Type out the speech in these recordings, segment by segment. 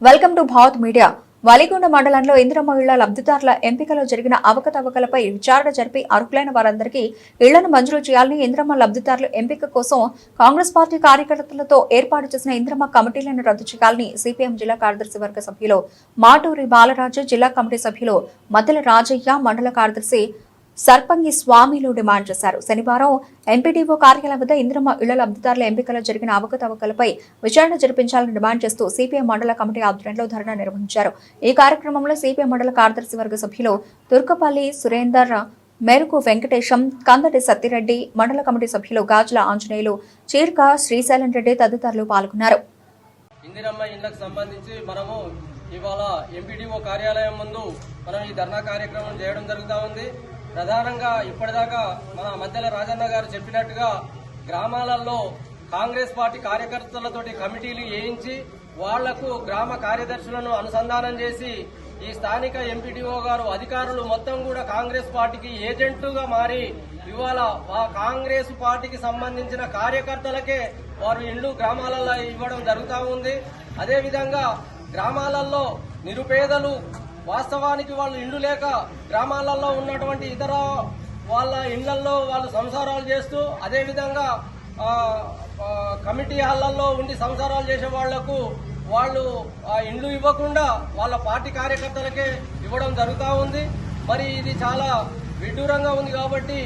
Welcome to Bharat media. Valigonda మండలంలో ఇందిరమ్మ ఇళ్ళ లబ్ధిదారుల ఎంపికలో జరిగిన అవకతవకలపై విచారణ జరిపి అర్హులైన వారందరికీ ఇళ్ళను మంజూరు చేయాలని ఇందిరమ్మ లబ్ధిదారుల ఎంపిక కోసం కాంగ్రెస్ పార్టీ కార్యకర్తలతో ఏర్పాటు చేసిన ఇందిరమ్మ కమిటీలను రద్దు చేయాలని సిపిఎం జిల్లా కార్యదర్శి వర్గ సభ్యులు మాటూరి బాలరాజు జిల్లా కమిటీ సభ్యులు మద్దెల రాజయ్య మండల కార్యదర్శి సర్పంగి స్వామిలు డిమాండ్ చేశారు. శనివారం ఎంపీడీఓ కార్యాలయం వద్ద ఇందిరమ్మ ఇళ్ళ లబ్ధిదారుల ఎంపికలో జరిగిన అవకతవకలపై విచారణ జరిపించాలని డిమాండ్ చేస్తూ సిపిఐ మండల కమిటీ ఆధ్వర్యంలో ధర్నా నిర్వహించారు. ఈ కార్యక్రమంలో సిపిఐ మండల కార్యదర్శి వర్గ సభ్యులు తుర్కపల్లి సురేందర్ మేరుకు వెంకటేశం కందటి సత్తిరెడ్డి మండల కమిటీ సభ్యులు గాజుల ఆంజనేయులు చీర్క శ్రీశైలం రెడ్డి తదితరులు పాల్గొన్నారు. ఇందిరమ్మ ఇళ్ళకు సంబంధించి మనము ఇవాళ ఎంపీడీఓ కార్యాలయం ముందు మనం ఈ ధర్నా కార్యక్రమం చేయడం జరుగుతూ ఉంది. ప్రధానంగా ఇప్పటిదాకా మన మధ్యల రాజన్న గారు చెప్పినట్టుగా గ్రామాలలో కాంగ్రెస్ పార్టీ కార్యకర్తలతోటి కమిటీలు వేయించి వాళ్ళకు గ్రామ కార్యదర్శులను అనుసంధానం చేసి ఈ స్థానిక ఎంపీడీఓ గారు అధికారులు మొత్తం కూడా కాంగ్రెస్ పార్టీకి ఏజెంట్లుగా మారి ఇవాళ ఆ కాంగ్రెస్ పార్టీకి సంబంధించిన కార్యకర్తలకే వారు ఇళ్ళు గ్రామాలలో ఇవ్వడం జరుగుతూ ఉంది. అదేవిధంగా గ్రామాలలో నిరుపేదలు వాస్తవానికి వాళ్ళు ఇండ్లు లేక గ్రామాలలో ఉన్నటువంటి ఇతర వాళ్ళ ఇళ్ళలో వాళ్ళు సంసారాలు చేస్తూ అదేవిధంగా కమిటీ హాళ్ళలో ఉండి సంసారాలు చేసే వాళ్ళకు వాళ్ళు ఆ ఇండ్లు ఇవ్వకుండా వాళ్ళ పార్టీ కార్యకర్తలకే ఇవ్వడం జరుగుతూ ఉంది. మరి ఇది చాలా విడ్డూరంగా ఉంది కాబట్టి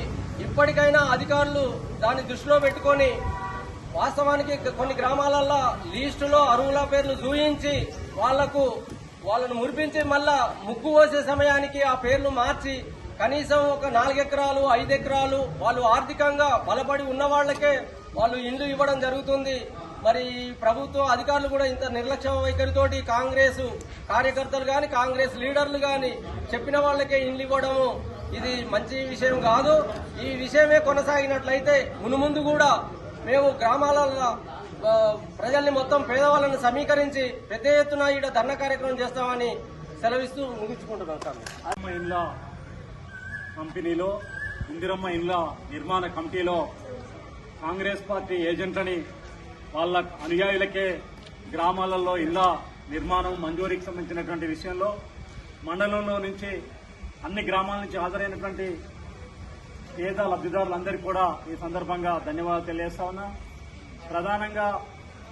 ఇప్పటికైనా అధికారులు దాన్ని దృష్టిలో పెట్టుకొని వాస్తవానికి కొన్ని గ్రామాలలో లీస్టులో అరువుల పేర్లు చూయించి వాళ్ళకు వాళ్ళను మురిపించి మళ్ళా ముగ్గు పోసే సమయానికి ఆ పేర్లు మార్చి కనీసం ఒక నాలుగెకరాలు ఐదు ఎకరాలు వాళ్ళు ఆర్థికంగా బలపడి ఉన్న వాళ్ళకే వాళ్ళు ఇండ్లు ఇవ్వడం జరుగుతుంది. మరి ప్రభుత్వ అధికారులు కూడా ఇంత నిర్లక్ష్య వైఖరితోటి కాంగ్రెస్ కార్యకర్తలు కానీ కాంగ్రెస్ లీడర్లు కానీ చెప్పిన వాళ్ళకే ఇండ్లు ఇవ్వడము ఇది మంచి విషయం కాదు. ఈ విషయమే కొనసాగినట్లయితే మునుముందు కూడా మేము గ్రామాలలో ప్రజల్ని మొత్తం పేదవాళ్ళని సమీకరించి పెద్ద ఎత్తున ఈడ ధర్నా కార్యక్రమం చేస్తామని సెలవిస్తూ ముగించుకుంటున్నాం సార్. ఇండ్ల కంపెనీలో ఇందిరమ్మ ఇండ్ల నిర్మాణ కమిటీలో కాంగ్రెస్ పార్టీ ఏజెంట్లని వాళ్ళ అనుయాయులకే గ్రామాలలో ఇళ్ళ నిర్మాణం మంజూరీకి సంబంధించినటువంటి విషయంలో మండలంలో నుంచి అన్ని గ్రామాల నుంచి హాజరైనటువంటి పేద లబ్ధిదారులందరికీ కూడా ఈ సందర్భంగా ధన్యవాదాలు తెలియజేస్తా ఉన్నా. ప్రధానంగా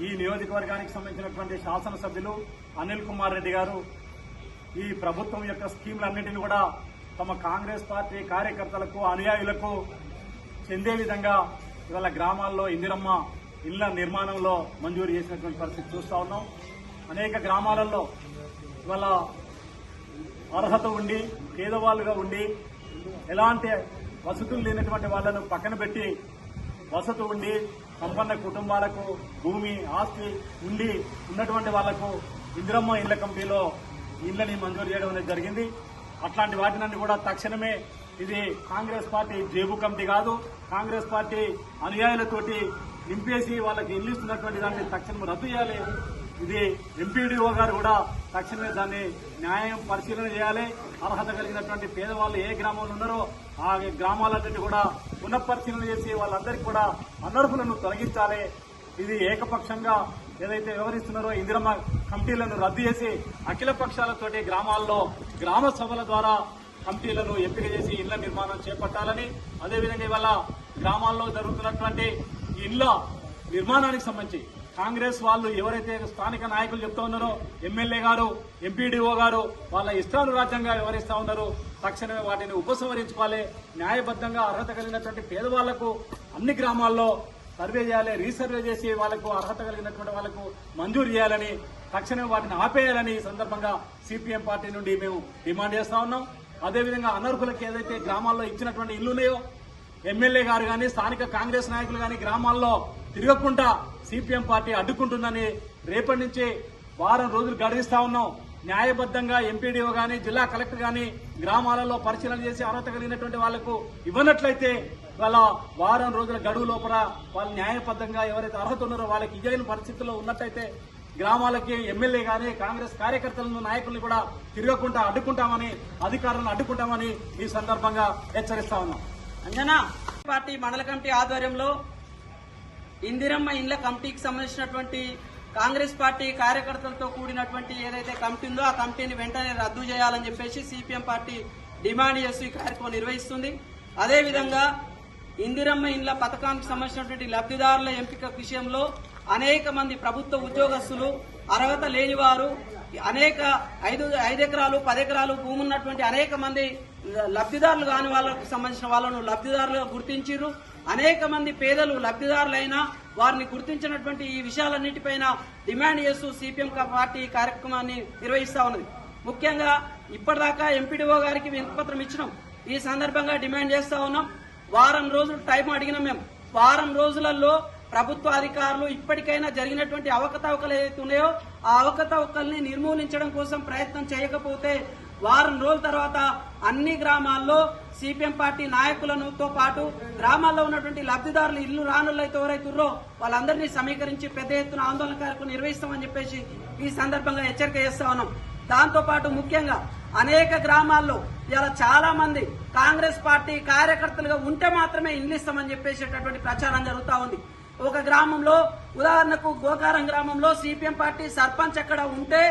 ఈ నియోజకవర్గానికి సంబంధించినటువంటి శాసనసభ్యులు అనిల్ కుమార్ రెడ్డి గారు ఈ ప్రభుత్వం యొక్క స్కీములన్నింటినీ కూడా తమ కాంగ్రెస్ పార్టీ కార్యకర్తలకు అనుయాయులకు చెందే విధంగా ఇవాళ గ్రామాల్లో ఇందిరమ్మ ఇళ్ళ నిర్మాణంలో మంజూరు చేసినటువంటి పరిస్థితి చూస్తూ ఉన్నాం. అనేక గ్రామాలలో ఇవాళ అర్హత ఉండి పేదవాళ్ళుగా ఉండి ఎలాంటి వసతులు లేనటువంటి వాళ్ళను పక్కన పెట్టి వసతి ఉండి సంపన్న కుటుంబాలకు భూమి ఆస్తి ఉండి ఉన్నటువంటి వాళ్ళకు ఇందిరమ్మ ఇళ్ళ కమిటీలో ఇళ్ళని మంజూరు చేయడం అనేది జరిగింది. అట్లాంటి వాటినన్ని కూడా తక్షణమే ఇది కాంగ్రెస్ పార్టీ జేబు కమిటీ కాదు కాంగ్రెస్ పార్టీ అనుయాయులతోటి నింపేసి వాళ్ళకి ఇల్లు ఇస్తున్నటువంటి దాన్ని తక్షణం రద్దు చేయాలి. ఇది ఎంపీడీఓ గారు కూడా తక్షణమే దాన్ని న్యాయం పరిశీలన చేయాలి. అర్హత కలిగినటువంటి పేదవాళ్ళు ఏ గ్రామంలో ఉన్నారో ఆ గ్రామాలన్నింటి కూడా పునఃపరిశీలన చేసి వాళ్ళందరికీ కూడా అనర్హులను తొలగించాలి. ఇది ఏకపక్షంగా ఏదైతే వ్యవహరిస్తున్నారో ఇందిరమ్మ కమిటీలను రద్దు చేసి అఖిల పక్షాలతోటి గ్రామాల్లో గ్రామ సభల ద్వారా కమిటీలను ఎంపిక చేసి ఇళ్ళ నిర్మాణం చేపట్టాలని అదేవిధంగా ఇవాళ గ్రామాల్లో జరుగుతున్నటువంటి ఇళ్ళ నిర్మాణానికి సంబంధించి కాంగ్రెస్ వాళ్ళు ఎవరైతే స్థానిక నాయకులు చెప్తా ఉన్నారో ఎమ్మెల్యే గారు ఎంపీడీఓ గారు వాళ్ళ ఇష్టానురాజ్యంగా వ్యవహరిస్తా ఉన్నారు. తక్షణమే వాటిని ఉపసంహరించుకోవాలి. న్యాయబద్ధంగా అర్హత కలిగినటువంటి పేదవాళ్ళకు అన్ని గ్రామాల్లో సర్వే చేయాలి రీసర్వే చేసి వాళ్ళకు అర్హత కలిగినటువంటి వాళ్ళకు మంజూరు చేయాలని తక్షణమే వాటిని ఆపేయాలని ఈ సందర్భంగా సిపిఎం పార్టీ నుండి మేము డిమాండ్ చేస్తా ఉన్నాం. అదేవిధంగా అనర్హులకు ఏదైతే గ్రామాల్లో ఇచ్చినటువంటి ఇల్లు ఉన్నాయో ఎమ్మెల్యే గారు కానీ స్థానిక కాంగ్రెస్ నాయకులు కానీ గ్రామాల్లో తిరగకుండా సిపిఎం పార్టీ అడ్డుకుంటుందని రేపటి నుంచి వారం రోజులు గడిపిస్తా ఉన్నాం. న్యాయబద్ధంగా ఎంపీడీఓ గాని జిల్లా కలెక్టర్ గాని గ్రామాలలో పరిశీలన చేసి అర్హత కలిగినటువంటి వాళ్ళకు ఇవ్వనట్లయితే వాళ్ళ వారం రోజుల గడువు లోపల వాళ్ళు న్యాయబద్ధంగా ఎవరైతే అర్హత ఉన్నారో వాళ్ళకి ఇయ్యని పరిస్థితుల్లో ఉన్నట్టయితే గ్రామాలకి ఎమ్మెల్యే గాని కాంగ్రెస్ కార్యకర్తలను నాయకుల్ని కూడా తిరగకుండా అడ్డుకుంటామని అధికారులను అడ్డుకుంటామని ఈ సందర్భంగా హెచ్చరిస్తా ఉన్నాం. అంజనా పార్టీ మండల కమిటీ ఆధ్వర్యంలో ఇందిరమ్మ ఇండ్ల కమిటీకి సంబంధించినటువంటి కాంగ్రెస్ పార్టీ కార్యకర్తలతో కూడినటువంటి ఏదైతే కమిటీ ఉందో ఆ కమిటీని వెంటనే రద్దు చేయాలని చెప్పేసి సిపిఎం పార్టీ డిమాండ్ చేస్తూ ఈ కార్యక్రమం నిర్వహిస్తుంది. అదేవిధంగా ఇందిరమ్మ ఇండ్ల పథకానికి సంబంధించినటువంటి లబ్ధిదారుల ఎంపిక విషయంలో అనేక మంది ప్రభుత్వ ఉద్యోగస్తులు అర్హత లేని వారు అనేక ఐదు ఐదు ఎకరాలు పది ఎకరాలు భూమి ఉన్నటువంటి అనేక మంది లబ్ధిదారులు కాని వాళ్ళకు సంబంధించిన వాళ్ళను లబ్ధిదారులుగా గుర్తించారు అనేక మంది పేదలు లబ్ధిదారులైనా వారిని గుర్తించినటువంటి ఈ విషయాలన్నిటిపైన డిమాండ్ చేస్తూ సిపిఎం పార్టీ కార్యక్రమాన్ని నిర్వహిస్తా ఉన్నది. ముఖ్యంగా ఇప్పటిదాకా ఎంపీడీఓ గారికి వినపత్రం ఇచ్చినాం. ఈ సందర్భంగా డిమాండ్ చేస్తా ఉన్నాం. వారం రోజులు టైం అడిగినాం మేము. వారం రోజులలో ప్రభుత్వ అధికారులు ఇప్పటికైనా జరిగినటువంటి అవకతవకలు ఏదైతే ఉన్నాయో ఆ అవకతవకల్ని నిర్మూలించడం కోసం ప్రయత్నం చేయకపోతే వారం రోజుల తర్వాత అన్ని గ్రామాల్లో సిపిఎం పార్టీ నాయకులతో పాటు గ్రామాల్లో ఉన్నటువంటి లబ్ధిదారులు ఇల్లు రానులైతే ఎవరైతుర్రో వాళ్ళందరినీ సమీకరించి పెద్ద ఎత్తున ఆందోళన కార్యక్రమం నిర్వహిస్తామని చెప్పేసి ఈ సందర్భంగా హెచ్చరిక చేస్తా ఉన్నాం. దాంతోపాటు ముఖ్యంగా అనేక గ్రామాల్లో ఇలా చాలా మంది కాంగ్రెస్ పార్టీ కార్యకర్తలుగా ఉంటే మాత్రమే ఇల్లు ఇస్తామని చెప్పేసేటటువంటి ప్రచారం జరుగుతూ ఉంది. ఒక గ్రామంలో ఉదాహరణకు గోకారం గ్రామంలో సిపిఎం పార్టీ సర్పంచ్ అక్కడ ఉంటే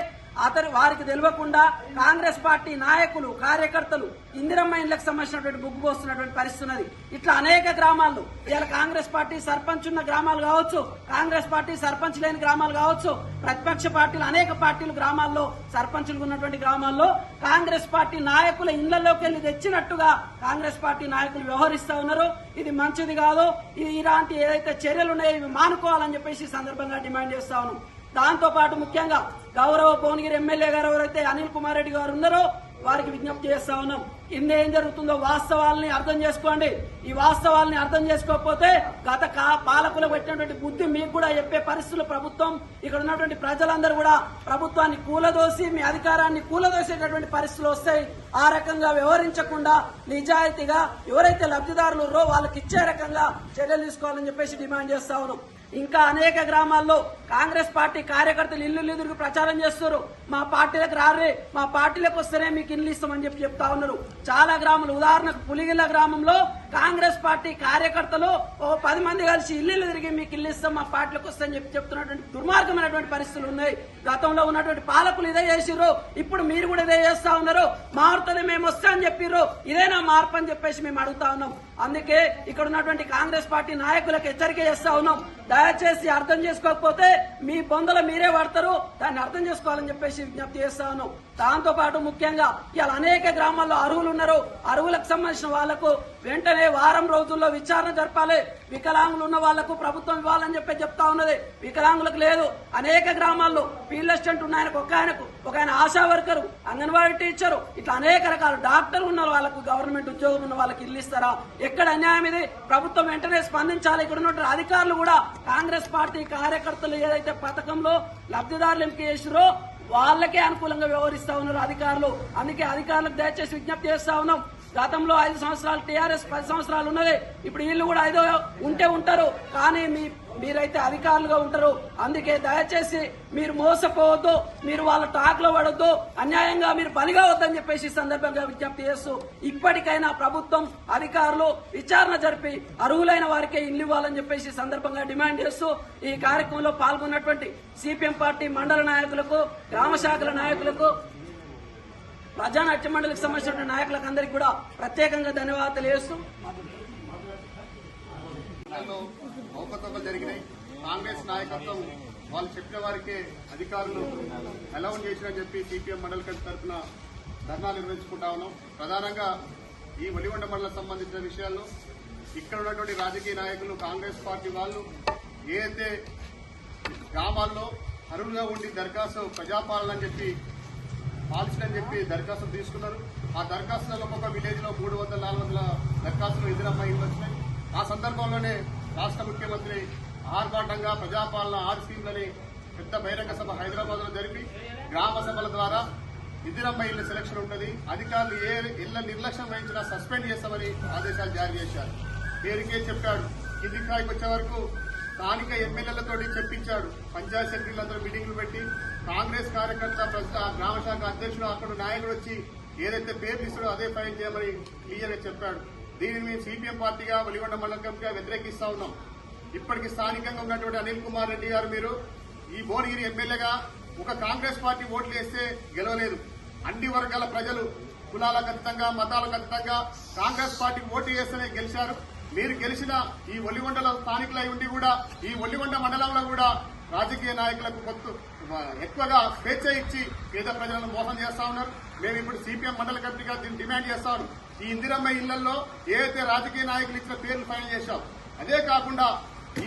అతను వారికి తెలియకుండా కాంగ్రెస్ పార్టీ నాయకులు కార్యకర్తలు ఇందిరమ్మ ఇండ్లకు సంబంధించినటువంటి బుగ్గు పోస్తున్నటువంటి పరిస్థితి ఉన్నది. ఇట్లా అనేక గ్రామాల్లో ఇలా కాంగ్రెస్ పార్టీ సర్పంచ్ ఉన్న గ్రామాలు కావచ్చు కాంగ్రెస్ పార్టీ సర్పంచ్ లేని గ్రామాలు కావచ్చు ప్రతిపక్ష పార్టీలు అనేక పార్టీలు గ్రామాల్లో సర్పంచులు ఉన్నటువంటి గ్రామాల్లో కాంగ్రెస్ పార్టీ నాయకుల ఇళ్ళలోకి వెళ్ళి తెచ్చినట్టుగా కాంగ్రెస్ పార్టీ నాయకులు వ్యవహరిస్తా ఉన్నారు. ఇది మంచిది కాదు. ఇది ఇలాంటి ఏదైతే చర్యలు ఉన్నాయో ఇవి మానుకోవాలని చెప్పేసి సందర్భంగా డిమాండ్ చేస్తా ఉన్నాం. దాంతో పాటు ముఖ్యంగా గౌరవ భువనగిరి ఎమ్మెల్యే గారు ఎవరైతే అనిల్ కుమార్ రెడ్డి గారు ఉన్నారో వారికి విజ్ఞప్తి చేస్తా ఉన్నాం. కింద ఏం జరుగుతుందో వాస్తవాల్ని అర్థం చేసుకోండి. ఈ వాస్తవాల్ని అర్థం చేసుకోకపోతే గత కా- పాలకులకు పెట్టినటువంటి బుద్ధి మీకు కూడా చెప్పే పరిస్థితులు ప్రభుత్వం ఇక్కడ ఉన్నటువంటి ప్రజలందరూ కూడా ప్రభుత్వాన్ని కూలదోసి మీ అధికారాన్ని కూలదోసేటటువంటి పరిస్థితులు వస్తాయి. ఆ రకంగా వ్యవహరించకుండా నిజాయితీగా ఎవరైతే లబ్ధిదారులు ఉన్నారో వాళ్ళకి ఇచ్చే రకంగా చర్యలు తీసుకోవాలని చెప్పేసి డిమాండ్ చేస్తా ఉన్నాం. ఇంకా అనేక గ్రామాల్లో కాంగ్రెస్ పార్టీ కార్యకర్తలు ఇల్లు ఎదురుకు ప్రచారం చేస్తారు మా పార్టీలకు రారే మా పార్టీలకు వస్తేనే మీకు ఇల్లు ఇస్తామని చెప్పి చెప్తా ఉన్నారు. చాలా గ్రామాలు ఉదాహరణకు పులిగిల్ల గ్రామంలో కాంగ్రెస్ పార్టీ కార్యకర్తలు ఓ పది మంది కలిసి ఇల్లు తిరిగి మీకు ఇల్లు ఇస్తాం మా పార్టీలకు వస్తాం చెప్పి చెప్తున్నటువంటి దుర్మార్గమైనటువంటి పరిస్థితులు ఉన్నాయి. గతంలో ఉన్నటువంటి పాలకులు ఇదే చేసిర్రు ఇప్పుడు మీరు కూడా ఇదే చేస్తా ఉన్నారు. మారుతుంది మేము వస్తామని చెప్పిర్రు ఇదేనా మార్పు అని చెప్పేసి మేము అడుగుతా ఉన్నాం. అందుకే ఇక్కడ ఉన్నటువంటి కాంగ్రెస్ పార్టీ నాయకులకు హెచ్చరిక చేస్తా ఉన్నాం. దయచేసి అర్థం చేసుకోకపోతే మీ బొందలు మీరే పడతారు దాన్ని అర్థం చేసుకోవాలని చెప్పేసి విజ్ఞప్తి చేస్తా ఉన్నాం. దాంతో పాటు ముఖ్యంగా ఇలా అనేక గ్రామాల్లో అరువులు ఉన్నారు. అరువులకు సంబంధించిన వాళ్ళకు వెంటనే వారం రోజుల్లో విచారణ జరపాలి. వికలాంగులు ఉన్న వాళ్ళకు ప్రభుత్వం ఇవ్వాలని చెప్పి చెప్తా ఉన్నది. వికలాంగులకు లేదు. అనేక గ్రామాల్లో ఫీల్డ్ అసిస్టెంట్ ఉన్న ఆయనకు ఒక ఆయనకు ఒక ఆయన ఆశా వర్కరు అంగన్వాడీ టీచరు ఇట్లా అనేక రకాల డాక్టర్లు ఉన్న వాళ్ళకు గవర్నమెంట్ ఉద్యోగం ఉన్న వాళ్ళకి ఇల్లు ఇస్తారా? ఎక్కడ అన్యాయం ఇది? ప్రభుత్వం వెంటనే స్పందించాలి. ఇక్కడ ఉన్న అధికారులు కూడా కాంగ్రెస్ పార్టీ కార్యకర్తలు ఏదైతే పథకంలో లబ్ధిదారులు ఎంపిక చేసిరో వాళ్ళకే అనుకూలంగా వ్యవహరిస్తా ఉన్నారు అధికారులు. అందుకే అధికారులకు దయచేసి విజ్ఞప్తి చేస్తా ఉన్నాం. గతంలో ఐదు సంవత్సరాలు టీఆర్ఎస్ పది సంవత్సరాలు ఉన్నది. ఇప్పుడు వీళ్ళు కూడా ఐదో ఉంటే ఉంటారు. కానీ మీ మీరైతే అధికారులుగా ఉంటారు. అందుకే దయచేసి మీరు మోసపోవద్దు. మీరు వాళ్ళ టాక్లో పడొద్దు. అన్యాయంగా మీరు పనిగావద్దని చెప్పేసి సందర్భంగా విజ్ఞప్తి చేస్తూ ఇప్పటికైనా ప్రభుత్వం అధికారులు విచారణ జరిపి అర్హులైన వారికే ఇల్లు ఇవ్వాలని చెప్పేసి సందర్భంగా డిమాండ్ చేస్తూ ఈ కార్యక్రమంలో పాల్గొన్నటువంటి సిపిఎం పార్టీ మండల నాయకులకు గ్రామ శాఖల నాయకులకు ప్రజానాట్య మండలికి సంబంధించిన నాయకులకు అందరికీ కూడా ప్రత్యేకంగా ధన్యవాదాలు తెలియజేస్తూ అవకతవకలు జరిగినాయి. కాంగ్రెస్ నాయకత్వం వాళ్ళు చెప్పిన వారికే అధికారులు అలౌన్ చేసినని చెప్పి సిపిఎం మండల కమిటీ తరఫున ధర్నాలు నిర్వహించుకుంటా ఉన్నాం. ప్రధానంగా ఈ ఒలిగొండ మండలం సంబంధించిన విషయాల్లో ఇక్కడ ఉన్నటువంటి రాజకీయ నాయకులు కాంగ్రెస్ పార్టీ వాళ్ళు ఏదైతే గ్రామాల్లో అరువుగా ఉండి దరఖాస్తు ప్రజాపాలన అని చెప్పి పాలించని చెప్పి దరఖాస్తులు తీసుకున్నారు. ఆ దరఖాస్తులలో ఒక్కొక్క విలేజ్లో మూడు వందల నాలుగు వందల దరఖాస్తులు ఎదురమ్మాయి వచ్చినాయి. ఆ సందర్భంలోనే రాష్ట్ర ముఖ్యమంత్రి ఆర్భాటంగా ప్రజాపాలన ఆరు స్కీమ్లని పెద్ద బహిరంగ సభ హైదరాబాద్లో జరిపి గ్రామ సభల ద్వారా ఇందిరమ్మ ఇల్లు సెలక్షన్ ఉంటుంది అధికారులు ఏ ఇళ్ళ నిర్లక్ష్యం వహించినా సస్పెండ్ చేస్తామని ఆదేశాలు జారీ చేశారు. పేరుకే చెప్పాడు. కింది స్థాయికి వచ్చే వరకు స్థానిక ఎమ్మెల్యేలతో చెప్పించాడు. పంచాయత్ సెక్రటరీలందరూ మీటింగ్లు పెట్టి కాంగ్రెస్ కార్యకర్త ప్రస్తుత గ్రామ శాఖ అధ్యక్షుడు అక్కడ నాయకుడు వచ్చి ఏదైతే పేరు ఇస్తాడో అదే ఫైల్ చేయమని క్లియర్గా చెప్పాడు. దీనిని మేము సిపిఎం పార్టీగా వెలిగొండ మండలంగా వ్యతిరేకిస్తా ఉన్నాం. ఇప్పటికి స్థానికంగా ఉన్నటువంటి అనిల్ కుమార్ రెడ్డి గారు మీరు ఈ భువనగిరి ఎమ్మెల్యేగా ఒక కాంగ్రెస్ పార్టీ ఓట్లు వేస్తే గెలవలేదు. అన్ని వర్గాల ప్రజలు కులాలకు అతీతంగా మతాలకు అతీతంగా కాంగ్రెస్ పార్టీ ఓటు వేస్తేనే గెలిచారు. మీరు గెలిచిన ఈ ఒల్లిగొండల స్థానికులై ఉండి కూడా ఈ ఒల్లిగొండ మండలంలో కూడా రాజకీయ నాయకులకు కొత్త ఎక్కువగా స్వేచ్ఛ ఇచ్చి పేద ప్రజలను మోసం చేస్తా ఉన్నారు. మేము ఇప్పుడు సిపిఎం మండల కమిటీగా దీన్ని డిమాండ్ చేస్తాను ఈ ఇందిరమ్మ ఇళ్ళలో ఏదైతే రాజకీయ నాయకులు ఇచ్చిన పేర్లు ఫైనల్ చేశాం అదే కాకుండా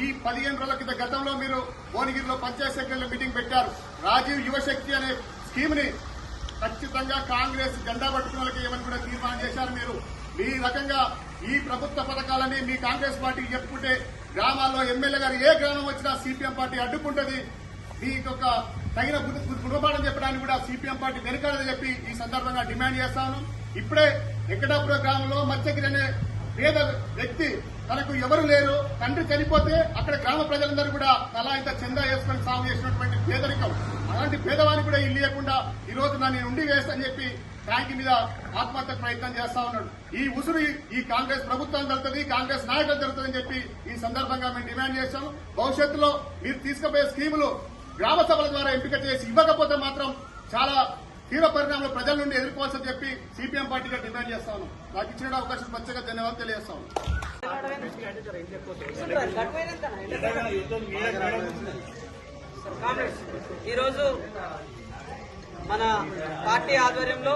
ఈ పదిహేను రోజుల క్రితం గతంలో మీరు భువనగిరిలో పంచాయత్ సెక్రటరీలో మీటింగ్ పెట్టారు. రాజీవ్ యువశక్తి అనే స్కీమ్ని ఖచ్చితంగా కాంగ్రెస్ జెండా పట్టుకున్న వాళ్ళకి ఏమని కూడా తీర్మానం చేశారు మీరు. మీ రకంగా ఈ ప్రభుత్వ పథకాలని మీ కాంగ్రెస్ పార్టీకి చెప్పుకుంటే గ్రామాల్లో ఎమ్మెల్యే గారు ఏ గ్రామం వచ్చినా సిపిఎం పార్టీ అడ్డుకుంటది. మీకు ఒక తగిన గుణపాఠం చెప్పడానికి కూడా సిపిఎం పార్టీ వెనుకాడదని చెప్పి ఈ సందర్భంగా డిమాండ్ చేస్తాను ఇప్పుడే వెంకటాపురం గ్రామంలో మత్స్యగిరి అనే పేద వ్యక్తి తనకు ఎవరు లేరు తండ్రి చనిపోతే అక్కడ గ్రామ ప్రజలందరూ కూడా తలా ఇంత చందా వేసుకొని సాగు చేసినటువంటి పేదరికం. అలాంటి పేదవానికి కూడా ఇల్లు ఇవ్వకుండా ఈ రోజు నా నేను ఉండి వేస్తా చెప్పి ట్యాంక్ మీద ఆత్మహత్య ప్రయత్నం చేస్తా ఉన్నాడు. ఈ ఉసురు ఈ- కాంగ్రెస్ ప్రభుత్వం జరుగుతుంది కాంగ్రెస్ నాయకులు జరుగుతుందని చెప్పి ఈ సందర్భంగా మేము డిమాండ్ చేశాం భవిష్యత్తులో మీరు తీసుకుపోయే స్కీములు గ్రామ సభల ద్వారా ఎంపిక చేసి ఇవ్వకపోతే మాత్రం చాలా తీవ్ర పరిణామాలు ప్రజల నుండి ఎదుర్కోవాల్సి చెప్పి సిపిఎం పార్టీగా డిమాండ్ చేస్తాను నాకు ఇచ్చిన అవకాశం పచ్చగా ధన్యవాదాలు తెలియజేస్తాను ఈరోజు మన పార్టీ ఆధ్వర్యంలో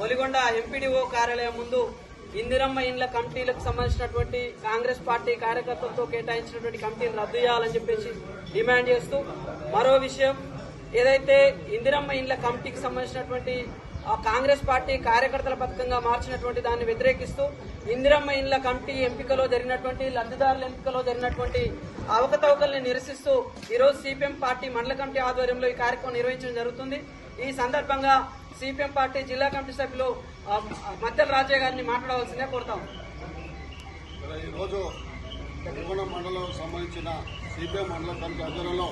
ఒలిగొండ ఎంపీడీఓ కార్యాలయం ముందు ఇందిరమ్మ ఇండ్ల కమిటీలకు సంబంధించినటువంటి కాంగ్రెస్ పార్టీ కార్యకర్తలతో కేటాయించినటువంటి కమిటీని రద్దు చేయాలని చెప్పేసి డిమాండ్ చేస్తూ మరో విషయం ఏదైతే ఇందిరమ్మ ఇండ్ల కమిటీకి సంబంధించినటువంటి ఆ కాంగ్రెస్ పార్టీ కార్యకర్తల పథకంగా మార్చినటువంటి దాన్ని వ్యతిరేకిస్తూ ఇందిరమ్మ ఇండ్ల కమిటీ ఎంపికలో జరిగినటువంటి లబ్ధిదారుల ఎంపికలో జరిగినటువంటి అవకతవకల్ని నిరసిస్తూ ఈరోజు సిపిఎం పార్టీ మండల కమిటీ ఆధ్వర్యంలో ఈ కార్యక్రమం నిర్వహించడం జరుగుతుంది. ఈ సందర్భంగా సిపిఎం పార్టీ జిల్లా కమిటీ సభ్యులు ఆ, మద్దెల రాజయ్య గారిని మాట్లాడవలసిందే కోరుతాం. ఈరోజు తెలంగాణ మండలం సంబంధించిన సిపిఎం మండల కమిటీ ఆధ్వర్యంలో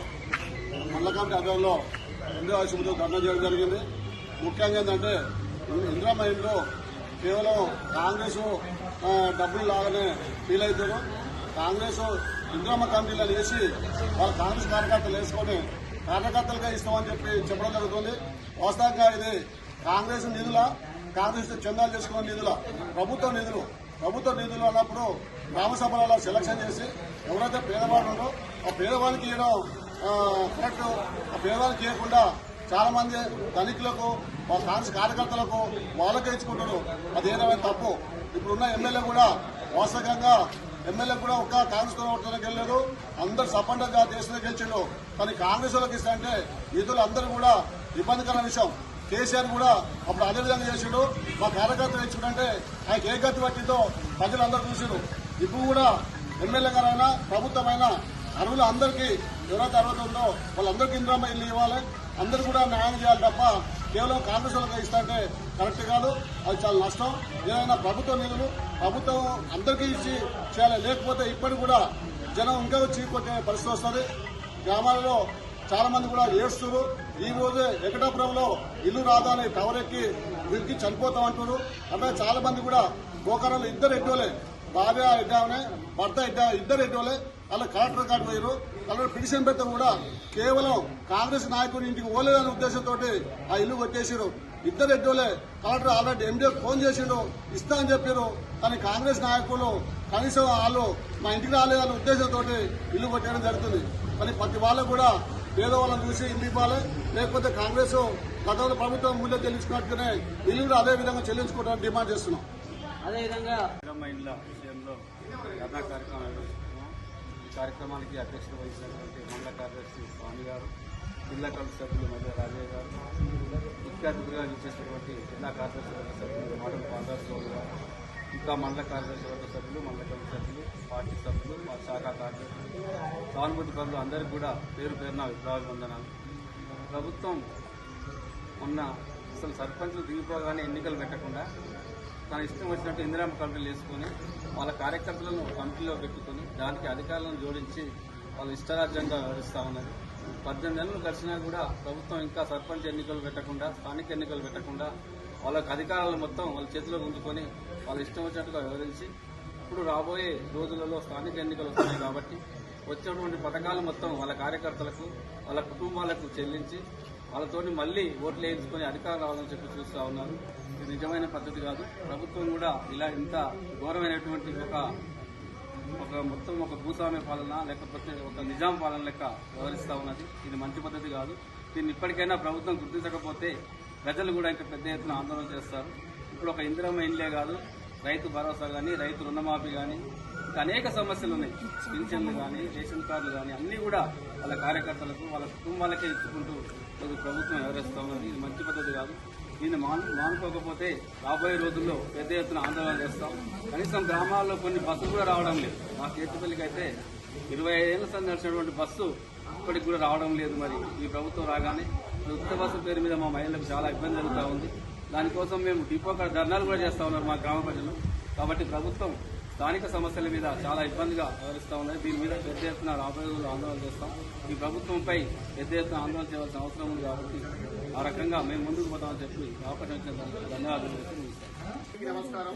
మండల కమిటీ ఆధ్వర్యంలో ఇందిరా ఆశుపత్రులు ధర్నా చేయడం జరిగింది. ముఖ్యంగా ఏంటంటే ఇందిరా మైండ్లో కేవలం కాంగ్రెస్ డబ్బులు లాగానే ఫీల్ అవుతారు కాంగ్రెస్ ఇందిరమ్మ కమిటీలను వేసి వాళ్ళ కాంగ్రెస్ కార్యకర్తలు వేసుకొని కార్యకర్తలుగా ఇస్తామని చెప్పి చెప్పడం జరుగుతుంది. వాస్తవంగా ఇది కాంగ్రెస్ నిధుల కాంగ్రెస్ చందాలు చేసుకున్న నిధుల ప్రభుత్వ నిధులు ప్రభుత్వ నిధులు అన్నప్పుడు గ్రామ సభలలో సెలక్షన్ చేసి ఎవరైతే పేదవాడు ఉండో ఆ పేదవాళ్ళకి ఇవ్వడం కరెక్ట్ ఆ పేదవాళ్ళకి ఇవ్వకుండా చాలా మంది ధనికులకు వాళ్ళ కాంగ్రెస్ కార్యకర్తలకు వాళ్ళకే ఇచ్చుకుంటారు. అది ఏదైనా తప్పు. ఇప్పుడున్న ఎమ్మెల్యే కూడా వాస్తవంగా ఎమ్మెల్యే కూడా ఒక్క కాంగ్రెస్ ఓట్లకి వెళ్ళలేదు అందరు సపండగా దేశంలో గెలిచిండు. కానీ కాంగ్రెస్ వాళ్ళకి ఇస్తా అంటే నిధులు అందరూ కూడా ఇబ్బందికరమైన విషయం. కేసీఆర్ కూడా అప్పుడు అదే విధంగా చేసిండు. మా కార్యకర్తలు ఇచ్చిందంటే ఆయన ఏ గతి పట్టిందో ప్రజలందరూ చూసారు ఇప్పుడు కూడా ఎమ్మెల్యే గారైనా ప్రభుత్వమైనా అరువులు అందరికీ ఎవరైతే అర్హత ఉందో వాళ్ళందరికీ ఇంద్రమ్మ ఇల్లు ఇవ్వాలి. అందరూ కూడా న్యాయం చేయాలి తప్ప కేవలం కాంగ్రెస్ వాళ్ళకి ఇస్తాంటే కరెక్ట్ కాదు. అది చాలా నష్టం. ఏదైనా ప్రభుత్వ నిధులు ప్రభుత్వం అందరికీ ఇచ్చి చేయాలి. లేకపోతే ఇప్పటికి కూడా జనం ఇంకా చీకొట్టే పరిస్థితి వస్తుంది. గ్రామాలలో చాలా మంది కూడా ఏడుస్తున్నారు. ఈ రోజు వెంకటాపురంలో ఇల్లు రాదని టవర్ ఎక్కి వీరికి చనిపోతాం అంటున్నారు. అంటే చాలా మంది కూడా గోకరంలో ఇద్దరు ఎడ్డోలే. భార్య ఎడ్డామనే భర్త ఎడ్డా ఇద్దరు ఎడ్డోలే. అలా కలెక్టర్ గారు పోయారు అలా పిటిషన్ పెడితే కూడా కేవలం కాంగ్రెస్ నాయకుడి ఇంటికి ఓలేదనే ఉద్దేశంతో ఆ ఇల్లు కొట్టేసారు ఇద్దరు ఎడ్డోలే కలెక్టర్ ఆల్రెడీ ఎండిఓ ఫోన్ చేసిండు ఇస్తా అని చెప్పారు కానీ కాంగ్రెస్ నాయకులు కనీసం వాళ్ళు మా ఇంటికి రాలేదనే ఉద్దేశంతో ఇల్లు కొట్టేయడం జరుగుతుంది. కానీ ప్రతి వాళ్ళకు కూడా పేదవాళ్ళని చూసి ఇల్లు ఇవ్వాలి. లేకపోతే కాంగ్రెస్ గతంలో ప్రభుత్వం మూల్యం చెల్లించుకున్నట్టుగానే ఇల్లు అదే విధంగా చెల్లించుకోవడానికి డిమాండ్ చేస్తున్నాం. అదేవిధంగా ఇందిరమ్మ ఇండ్ల విషయంలో ధర్నా కార్యక్రమం నిర్వహిస్తున్నాం ఈ కార్యక్రమానికి అధ్యక్షత వహించినటువంటి మండల కార్యదర్శి స్వామి గారు జిల్లా కమిటీ సభ్యులు మధ్య రాజయ్య గారు ముఖ్య అతిథిగా ఇచ్చేసినటువంటి జిల్లా కార్యదర్శి వర్గ సభ్యులు మాటల పాదాశ్వరులు గారు ఇంకా మండల కార్యదర్శి వర్గ సభ్యులు మండల కమిటీ సభ్యులు పార్టీ సభ్యులు మా శాఖ కార్యదర్శులు సానుభూతి పనులు అందరికీ కూడా పేరు పేరున విభాగవందనాలు ప్రభుత్వం మొన్న అసలు సర్పంచులు దిగిపోగానే ఎన్నికలు పెట్టకుండా తన ఇష్టం వచ్చినట్టు ఇందిరామ కమిటీలు వేసుకొని వాళ్ళ కార్యకర్తలను కమిటీలో పెట్టుకొని దానికి అధికారులను జోడించి వాళ్ళు ఇష్టరాజ్యంగా వ్యవహరిస్తూ ఉన్నది పద్దెనిమిది నెలలు గడిచినా కూడా ప్రభుత్వం ఇంకా సర్పంచ్ ఎన్నికలు పెట్టకుండా స్థానిక ఎన్నికలు పెట్టకుండా వాళ్ళకి అధికారాలు మొత్తం వాళ్ళ చేతిలో ఉంచుకొని వాళ్ళ ఇష్టం వచ్చినట్టుగా వ్యవహరించి ఇప్పుడు రాబోయే రోజులలో స్థానిక ఎన్నికలు వస్తున్నాయి కాబట్టి వచ్చినటువంటి పథకాలు మొత్తం వాళ్ళ కార్యకర్తలకు వాళ్ళ కుటుంబాలకు చెల్లించి వాళ్ళతోని మళ్ళీ ఓట్లు వేయించుకొని అధికారం రావాలని చెప్పి చూస్తూ ఉన్నారు. ఇది నిజమైన పద్ధతి కాదు. ప్రభుత్వం కూడా ఇలా ఇంత ఘోరమైనటువంటి ఒక ఒక మొత్తం ఒక భూస్వామ్య పాలన లేకపోతే ఒక నిజాం పాలన లెక్క వ్యవహరిస్తూ ఉన్నది. ఇది మంచి పద్ధతి కాదు. దీన్ని ఇప్పటికైనా ప్రభుత్వం గుర్తించకపోతే ప్రజలు కూడా ఇంకా పెద్ద ఎత్తున ఆందోళన చేస్తారు. ఇప్పుడు ఒక ఇందిరమ్మ ఇండ్లే కాదు. రైతు భరోసా కానీ రైతు రుణమాఫీ కానీ అనేక సమస్యలు ఉన్నాయి. పింఛన్లు కానీ రేషన్ కార్డులు కానీ అన్నీ కూడా వాళ్ళ కార్యకర్తలకు వాళ్ళ కుటుంబాలకే ఇచ్చుకుంటూ ప్రభుత్వం వ్యవహరిస్తూ ఉన్నది. ఇది మంచి పద్ధతి కాదు. దీన్ని మాను మానుకోకపోతే రాబోయే రోజుల్లో పెద్ద ఎత్తున ఆందోళన చేస్తాం. కనీసం గ్రామాల్లో కొన్ని బస్సులు కూడా రావడం లేదు. మా కేతుపల్లికి అయితే ఇరవై ఏళ్ళ సంది నడిచినటువంటి బస్సు ఇప్పటికి కూడా రావడం లేదు మరి. ఈ ప్రభుత్వం రాగానే మరి ఉచిత బస్సు పేరు మీద మా మహిళలకు చాలా ఇబ్బంది జరుగుతూ ఉంది. దానికోసం మేము డిపో ధర్నాలు కూడా చేస్తా ఉన్నారు మా గ్రామ ప్రజలు. కాబట్టి ప్రభుత్వం స్థానిక సమస్యల మీద చాలా ఇబ్బందిగా వ్యవహరిస్తూ ఉన్నాయి. దీని మీద పెద్ద ఎత్తున రాబోయే ఆందోళన చేస్తాం. ఈ ప్రభుత్వంపై పెద్ద ఎత్తున ఆందోళన చేయాల్సిన అవసరం ఉంది కాబట్టి ఆ రకంగా మేము ముందుకు పోతామని చెప్పి అవకాశం ఇచ్చిన ధన్యవాదాలు. నమస్కారం.